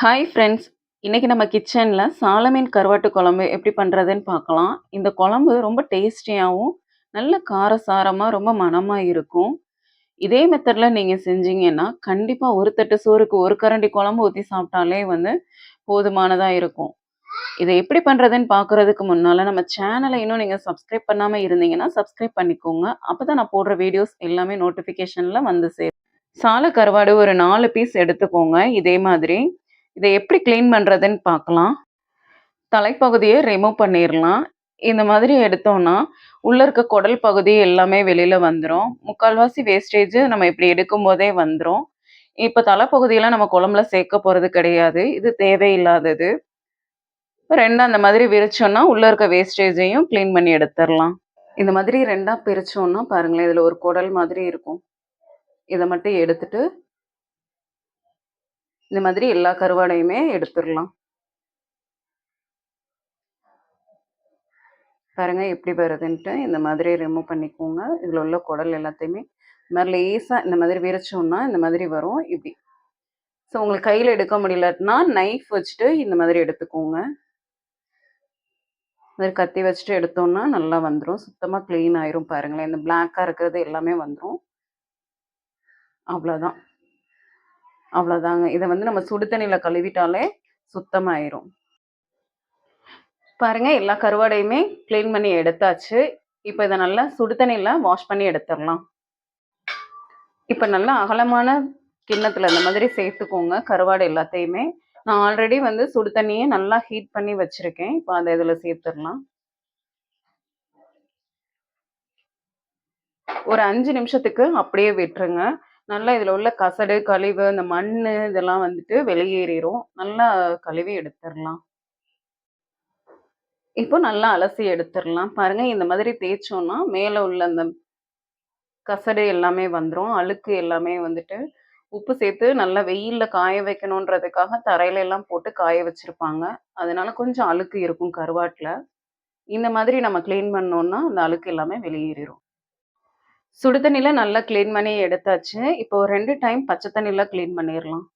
Hi friends இன்றைக்கி நம்ம கிச்சனில் சாலமீன் கருவாட்டு குழம்பு எப்படி பண்ணுறதுன்னு பார்க்கலாம். இந்த குழம்பு ரொம்ப டேஸ்டியாகவும் நல்ல காரசாரமாக ரொம்ப மணமாக இருக்கும். இதே மெத்தடில் நீங்கள் செஞ்சீங்கன்னா கண்டிப்பாக ஒரு தட்டு சோறுக்கு ஒரு கரண்டி குழம்பு ஊற்றி சாப்பிட்டாலே வந்து போதுமானதாக இருக்கும். இதை எப்படி பண்ணுறதுன்னு பார்க்குறதுக்கு முன்னால் நம்ம சேனலை இன்னும் நீங்கள் சப்ஸ்கிரைப் பண்ணாமல் இருந்தீங்கன்னா சப்ஸ்கிரைப் பண்ணிக்கோங்க. அப்போ தான் நான் போடுற வீடியோஸ் எல்லாமே நோட்டிஃபிகேஷனில் வந்து சேரும். சால கருவாடு ஒரு நாலு பீஸ் எடுத்துக்கோங்க. இதே மாதிரி இதை எப்படி க்ளீன் பண்ணுறதுன்னு பார்க்கலாம். தலைப்பகுதியை ரிமூவ் பண்ணிடலாம் இந்த மாதிரி எடுத்தோம்னா உள்ளே இருக்க குடல் பகுதி எல்லாமே வெளியில் வந்துடும் முக்கால்வாசி வேஸ்டேஜ் நம்ம இப்படி எடுக்கும் போதே வந்துடும் இப்போ தலைப்பகுதியெல்லாம் நம்ம குழம்புல சேர்க்க போகிறது கிடையாது. இது தேவையில்லாதது. ரெண்டாக அந்த மாதிரி விரிச்சோன்னா உள்ளே இருக்க வேஸ்டேஜையும் க்ளீன் பண்ணி எடுத்துடலாம் இந்த மாதிரி ரெண்டாக பிரித்தோன்னா பாருங்களேன் இதில் ஒரு குடல் மாதிரி இருக்கும். இதை மட்டும் எடுத்துட்டு இந்த மாதிரி எல்லா கருவாடையுமே எடுத்துடலாம். பாருங்க எப்படி வருதுன்ட்டு இந்த மாதிரி ரிமூவ் பண்ணிக்கோங்க. இதில் உள்ள குடல் எல்லாத்தையுமே இந்த மாதிரி லேசாக இந்த மாதிரி விரிச்சோம்னா இந்த மாதிரி வரும் இப்படி. ஸோ உங்களுக்கு கையில் எடுக்க முடியலன்னா நைஃப் வச்சுட்டு இந்த மாதிரி எடுத்துக்கோங்க. மாதிரி கத்தி வச்சுட்டு எடுத்தோம்னா நல்லா வந்துடும் சுத்தமாக க்ளீன் ஆயிரும் பாருங்களேன். இந்த பிளாக்காக இருக்கிறது எல்லாமே வந்துடும் அவ்வளோதான் அவ்வளோதாங்க இதை வந்து நம்ம சுடு தண்ணியில் கழுவிட்டாலே சுத்தமாயிரும். பாருங்க எல்லா கருவாடையுமே க்ளீன் பண்ணி எடுத்தாச்சு. இப்போ இதை நல்லா சுடு தண்ணியில் வாஷ் பண்ணி எடுத்துடலாம். இப்போ நல்லா அகலமான கிண்ணத்தில் இந்த மாதிரி சேர்த்துக்கோங்க கருவாடு எல்லாத்தையுமே. நான் ஆல்ரெடி வந்து சுடு தண்ணியை நல்லா ஹீட் பண்ணி வச்சுருக்கேன். இப்போ அதை இதில் சேர்த்துடலாம். ஒரு அஞ்சு நிமிஷத்துக்கு அப்படியே விட்டுருங்க. நல்லா இதில் உள்ள கசடு கழிவு இந்த மண் இதெல்லாம் வந்துட்டு வெளியேறிடும் நல்லா கழுவி எடுத்துடலாம் இப்போ நல்லா அலசி எடுத்துடலாம் பாருங்க இந்த மாதிரி தேய்ச்சோம்னா மேலே உள்ள அந்த கசடு எல்லாமே வந்துடும் அழுக்கு எல்லாமே வந்துட்டு உப்பு சேர்த்து நல்லா வெயிலில் காய வைக்கணுன்றதுக்காக தரையில எல்லாம் போட்டு காய வச்சுருப்பாங்க. அதனால கொஞ்சம் அழுக்கு இருக்கும் கருவாட்டில். இந்த மாதிரி நம்ம க்ளீன் பண்ணோன்னா அந்த அழுக்கு எல்லாமே வெளியேறிடும் சுடு தண்ணியில் நல்லா க்ளீன் பண்ணி எடுத்தாச்சு. இப்போ ரெண்டு டைம் பச்சை தண்ணியில் க்ளீன் பண்ணிடலாம்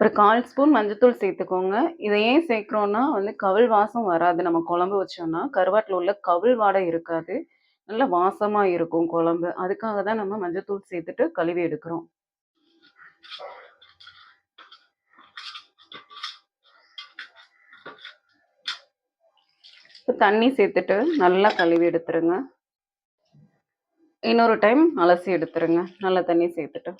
ஒரு கால் ஸ்பூன் மஞ்சத்தூள் சேர்த்துக்கோங்க. இதை ஏன் சேர்க்குறோன்னா வந்து கவுள் வாசம் வராது. நம்ம குழம்பு வச்சோம்னா கருவாட்டில் உள்ள கவுள் வாடை இருக்காது. நல்ல வாசமாக இருக்கும் குழம்பு. அதுக்காக தான் நம்ம மஞ்சத்தூள் சேர்த்துட்டு கழுவி எடுக்கிறோம். இப்போ தண்ணி சேர்த்துட்டு நல்லா கழுவி எடுத்துருங்க. இன்னொரு டைம் அலசி எடுத்துருங்க. நல்ல தண்ணி சேர்த்துட்டு.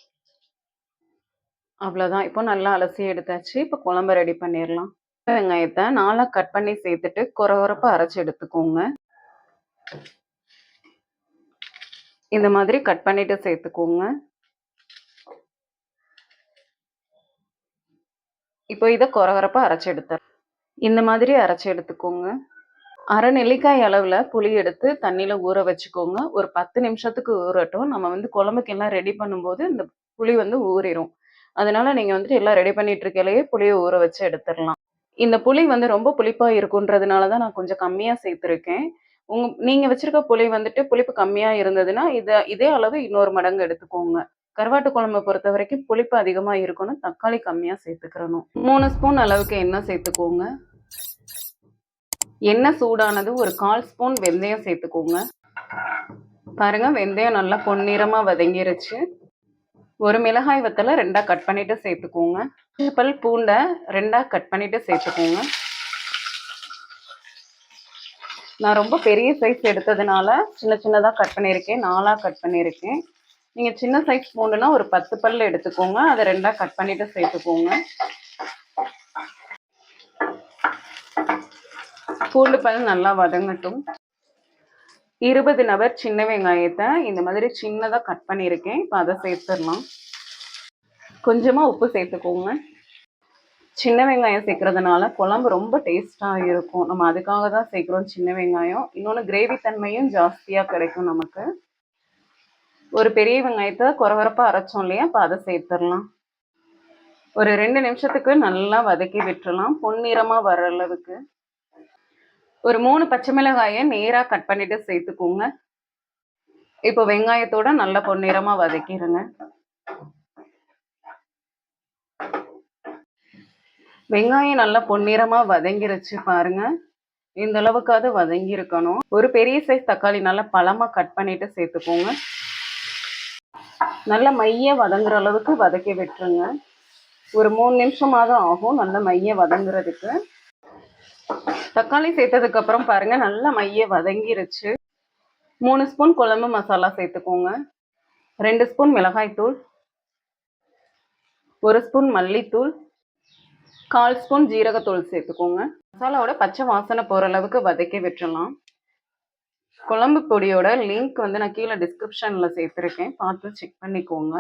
அவ்வளோதான் இப்போ நல்லா அலசி எடுத்தாச்சு. இப்போ குழம்பு ரெடி பண்ணிடலாம் வெங்காயத்தை நாளாக கட் பண்ணி சேர்த்துட்டு குறை அரைச்சி எடுத்துக்கோங்க. இந்த மாதிரி கட் பண்ணிட்டு சேர்த்துக்கோங்க. இப்போ இதை குறகுறப்பாக அரைச்சி எடுத்துறேன் இந்த மாதிரி அரைச்சி எடுத்துக்கோங்க. அரை நெல்லிக்காய் அளவில் புளி எடுத்து தண்ணியில் ஊற வச்சுக்கோங்க. ஒரு பத்து நிமிஷத்துக்கு ஊறட்டும். நம்ம வந்து குழம்புக்கு எல்லாம் ரெடி பண்ணும்போது இந்த புளி வந்து ஊறிடும் அதனால நீங்கள் வந்துட்டு எல்லாம் ரெடி பண்ணிட்டு இருக்கையிலேயே புளியை ஊற வச்சு எடுத்துடலாம். இந்த புளி வந்து ரொம்ப புளிப்பாக இருக்குன்றதுனால தான் நான் கொஞ்சம் கம்மியாக சேர்த்துருக்கேன். உங்க நீங்கள் வச்சிருக்க புளி வந்துட்டு புளிப்பு கம்மியாக இருந்ததுன்னா இதை இதே அளவு இன்னொரு மடங்கு எடுத்துக்கோங்க. கருவாட்டு குழம்பை பொறுத்த வரைக்கும் புளிப்பு அதிகமாக இருக்கணும். தக்காளி கம்மியாக சேர்த்துக்கிறணும். மூணு ஸ்பூன் அளவுக்கு எண்ணெய் சேர்த்துக்கோங்க. எண்ணெய் சூடானது? ஒரு கால் ஸ்பூன் வெந்தயம் சேர்த்துக்கோங்க. பாருங்க வெந்தயம் நல்லா பொன்னிறமாக வதங்கிருச்சு. ஒரு மிளகாய் வத்தலை ரெண்டாக கட் பண்ணிவிட்டு சேர்த்துக்கோங்க. பல் பூண்டை ரெண்டாக கட் பண்ணிவிட்டு சேர்த்துக்கோங்க. நான் ரொம்ப பெரிய சைஸ் எடுத்ததுனால சின்ன சின்னதாக கட் பண்ணியிருக்கேன் நாலாக கட் பண்ணியிருக்கேன். நீங்கள் சின்ன சைஸ் பூண்டுனா ஒரு பத்து பல் எடுத்துக்கோங்க அதை ரெண்டாக கட் பண்ணிவிட்டு சேர்த்துக்கோங்க. பூண்டு பல் நல்லா வதங்கட்டும். இருபது நபர் சின்ன வெங்காயத்தை இந்த மாதிரி சின்னதாக கட் பண்ணியிருக்கேன். இப்போ அதை சேர்த்துடலாம். கொஞ்சமாக உப்பு சேர்த்துக்கோங்க. சின்ன வெங்காயம் சேர்க்கறதுனால குழம்பு ரொம்ப டேஸ்ட்டாக இருக்கும். நம்ம அதுக்காக தான் சேர்க்குறோம் சின்ன வெங்காயம். இன்னொன்று கிரேவி தன்மையும் ஜாஸ்தியாக கிடைக்கும் நமக்கு. ஒரு பெரிய வெங்காயத்தை குறவரப்பாக அரைச்சோம் இல்லையா? இப்போ அதை சேர்த்துடலாம். ஒரு ரெண்டு நிமிஷத்துக்கு நல்லா வதக்கி விட்டுறலாம் பொன்னிறமாக வர அளவுக்கு. ஒரு மூணு பச்சை மிளகாயை நேராக கட் பண்ணிட்டு சேர்த்துக்கோங்க. இப்போ வெங்காயத்தோட நல்லா பொன்னிறமாக வதக்கிடுங்க வெங்காயம் நல்லா பொன்னிறமா வதங்கிருச்சு பாருங்க. இந்த அளவுக்காவது வதங்கி இருக்கணும். ஒரு பெரிய சைஸ் தக்காளி நல்லா பழமா கட் பண்ணிட்டு சேர்த்துக்கோங்க. நல்லா மைய வதங்குற அளவுக்கு வதக்கி விட்டுருங்க. ஒரு மூணு நிமிஷமாவது ஆகும். நல்லா மைய வதங்குறதுக்கு. தக்காளி சேர்த்ததுக்கு அப்புறம் பாருங்க நல்லா மைய வதங்கிருச்சு. மூணு ஸ்பூன் குழம்பு மசாலா சேர்த்துக்கோங்க. ரெண்டு ஸ்பூன் மிளகாய்த்தூள் ஒரு ஸ்பூன் மல்லித்தூள். கால் ஸ்பூன் ஜீரகத்தூள் சேர்த்துக்கோங்க. மசாலாவோட பச்சை வாசனை போகிற அளவுக்கு வதக்கி விட்டுறலாம். குழம்பு பொடியோட லிங்க் வந்து நான் கீழே டிஸ்கிரிப்ஷனில் சேர்த்துருக்கேன். பார்த்து செக் பண்ணிக்கோங்க.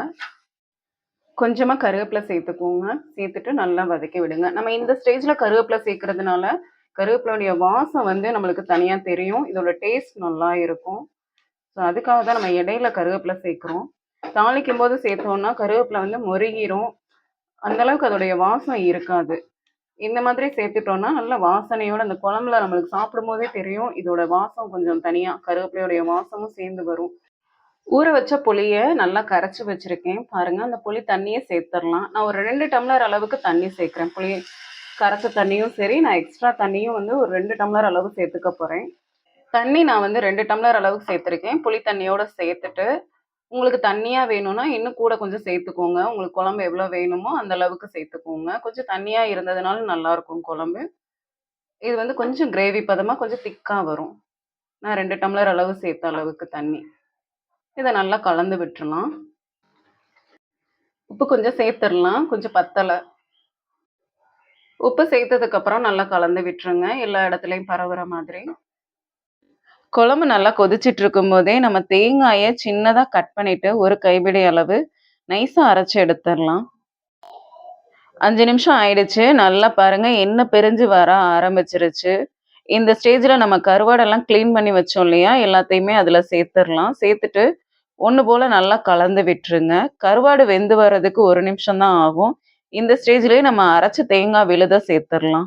கொஞ்சமாக கருவேப்பிலை சேர்த்துக்கோங்க. சேர்த்துட்டு நல்லா வதக்கி விடுங்க. நம்ம இந்த ஸ்டேஜில் கருவேப்பிலை சேர்க்கறதுனால கருவேப்பிலோடைய வாசம் வந்து நம்மளுக்கு தனியாக தெரியும். இதோட டேஸ்ட் நல்லா இருக்கும். ஸோ அதுக்காக தான் நம்ம இடையில கருவேப்பிலை சேர்க்குறோம். தாளிக்கும் போது சேர்த்தோம்னா கருவேப்பிலை வந்து முருகிரும். அந்தளவுக்கு அதோடைய வாசம் இருக்காது. இந்த மாதிரி சேர்த்துட்டோம்னா நல்ல வாசனையோட அந்த குழம்புல நம்மளுக்கு சாப்பிடும் போதே தெரியும். இதோட வாசம் கொஞ்சம் தனியாக கருவேப்பிலையோடைய வாசமும் சேர்ந்து வரும். ஊற வச்ச புளியை நல்லா கரைச்சி வச்சிருக்கேன். பாருங்க அந்த புளி தண்ணியை சேர்த்துடலாம். நான் ஒரு ரெண்டு டம்ளர் அளவுக்கு தண்ணி சேர்க்குறேன். புளி கரைச்ச தண்ணியும் சரி நான் எக்ஸ்ட்ரா தண்ணியும் வந்து ஒரு ரெண்டு டம்ளர் அளவு சேர்த்துக்க போகிறேன் தண்ணி நான் வந்து ரெண்டு டம்ளர் அளவுக்கு சேர்த்துருக்கேன். புளி தண்ணியோட சேர்த்துட்டு உங்களுக்கு தண்ணியாக வேணும்னா இன்னும் கூட கொஞ்சம் சேர்த்துக்கோங்க. உங்களுக்கு குழம்பு எவ்வளோ வேணுமோ அந்த அளவுக்கு சேர்த்துக்கோங்க. கொஞ்சம் தண்ணியாக இருந்ததுனால நல்லாயிருக்கும் குழம்பு. இது வந்து கொஞ்சம் கிரேவி பதமாக கொஞ்சம் திக்காக வரும். நான் ரெண்டு டம்ளர் அளவு சேர்த்த அளவுக்கு தண்ணி. இதை நல்லா கலந்து விட்டுறலாம். உப்பு கொஞ்சம் சேர்த்துடலாம். கொஞ்சம் பத்தலை. உப்பு சேர்த்ததுக்கப்புறம் நல்லா கலந்து விட்டுருங்க. எல்லா இடத்துலையும் பரவுற மாதிரி. குழம்பு நல்லா கொதிச்சிட்டு இருக்கும் போதே நம்ம தேங்காயை சின்னதாக கட் பண்ணிட்டு ஒரு கைபிடி அளவு நைஸாக அரைச்சி எடுத்துடலாம். அஞ்சு நிமிஷம் ஆயிடுச்சு. நல்லா பாருங்க. என்ன பிரிஞ்சு வர ஆரம்பிச்சிருச்சு. இந்த ஸ்டேஜில் நம்ம கருவாடெல்லாம் க்ளீன் பண்ணி வச்சோம் இல்லையா? எல்லாத்தையுமே அதில் சேர்த்துடலாம். சேர்த்துட்டு ஒன்று போல் நல்லா கலந்து விட்டுருங்க. கருவாடு வெந்து வர்றதுக்கு ஒரு நிமிஷம் தான் ஆகும். இந்த ஸ்டேஜ்லேயே நம்ம அரைச்ச தேங்காய் விழுத சேர்த்துடலாம்.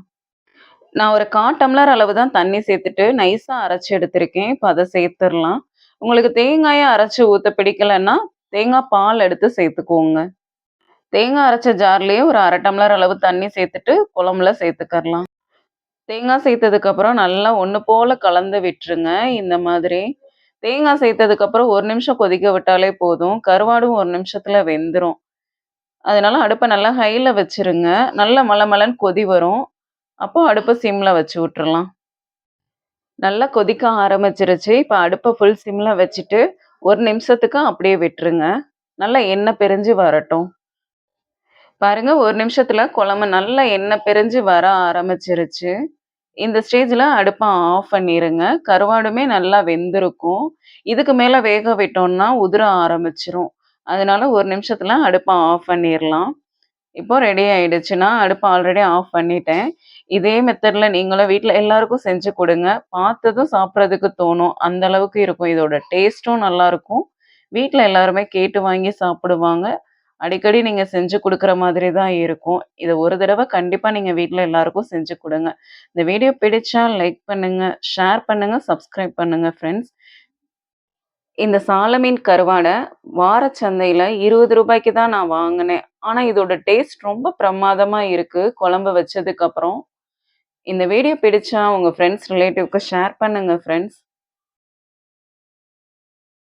நான் ஒரு கா டம்ளர் அளவு தான் தண்ணி சேர்த்துட்டு நைஸாக அரைச்சி எடுத்திருக்கேன். இப்போ அதை சேர்த்துடலாம். உங்களுக்கு தேங்காயை அரைச்சி ஊற்ற பிடிக்கலன்னா தேங்காய் பால் எடுத்து சேர்த்துக்கோங்க. தேங்காய் அரைச்ச ஜார்லேயே ஒரு அரை டம்ளர் அளவு தண்ணி சேர்த்துட்டு குழம்புல சேர்த்துக்கரலாம். தேங்காய் சேர்த்ததுக்கப்புறம் நல்லா ஒன்று போல் கலந்து விட்டுருங்க இந்த மாதிரி. தேங்காய் சேர்த்ததுக்கப்புறம் ஒரு நிமிஷம் கொதிக்க விட்டாலே போதும். கருவாடும் ஒரு நிமிஷத்தில் வெந்துடும் அதனால அடுப்பை நல்லா ஹையில் வச்சுருங்க. நல்லா மலை மலன்னு கொதி வரும். அப்போ அடுப்பை சிம்மில் வச்சு விட்டுறலாம். நல்லா கொதிக்க ஆரம்பிச்சிருச்சு. இப்போ அடுப்பை ஃபுல் சிம்மில் வச்சுட்டு ஒரு நிமிஷத்துக்கு அப்படியே விட்டுருங்க. நல்லா எண்ணெய் பிரிஞ்சு வரட்டும். பாருங்கள் ஒரு நிமிஷத்தில் குழம்பு நல்லா எண்ணெய் பிரிஞ்சு வர ஆரம்பிச்சிருச்சு. இந்த ஸ்டேஜில் அடுப்பை ஆஃப் பண்ணிடுங்க கருவாடுமே நல்லா வெந்திருக்கும். இதுக்கு மேலே வேக விட்டோம்னா உதிர ஆரம்பிச்சிரும். அதனால ஒரு நிமிஷத்தில் அடுப்பை ஆஃப் பண்ணிடலாம் இப்போ ரெடி ஆயிடுச்சுன்னா அடுப்பை ஆல்ரெடி ஆஃப் பண்ணிட்டேன். இதே மெத்தடில் நீங்களும் வீட்டில் எல்லாருக்கும் செஞ்சு கொடுங்க. பார்த்ததும் சாப்பிட்றதுக்கு தோணும். அந்த அளவுக்கு இருக்கும். இதோட டேஸ்ட்டும் நல்லாயிருக்கும் வீட்டில் எல்லாருமே கேட்டு வாங்கி சாப்பிடுவாங்க. அடிக்கடி நீங்கள் செஞ்சு கொடுக்குற மாதிரி தான் இருக்கும். இதை ஒரு தடவை கண்டிப்பாக நீங்கள் வீட்டில் எல்லாருக்கும் செஞ்சு கொடுங்க. இந்த வீடியோ பிடிச்சா லைக் பண்ணுங்கள் ஷேர் பண்ணுங்கள் சப்ஸ்கிரைப் பண்ணுங்கள் ஃப்ரெண்ட்ஸ் இந்த சாலமீன் கருவாடை வார சந்தையில் இருபது ரூபாய்க்கு தான் நான் வாங்கினேன். ஆனால் இதோட டேஸ்ட் ரொம்ப பிரமாதமாக இருக்குது குழம்பு வச்சதுக்கப்புறம். இந்த வீடியோ பிடிச்சா உங்கள் ஃப்ரெண்ட்ஸ் ரிலேட்டிவ்க்கு ஷேர் பண்ணுங்கள் ஃப்ரெண்ட்ஸ்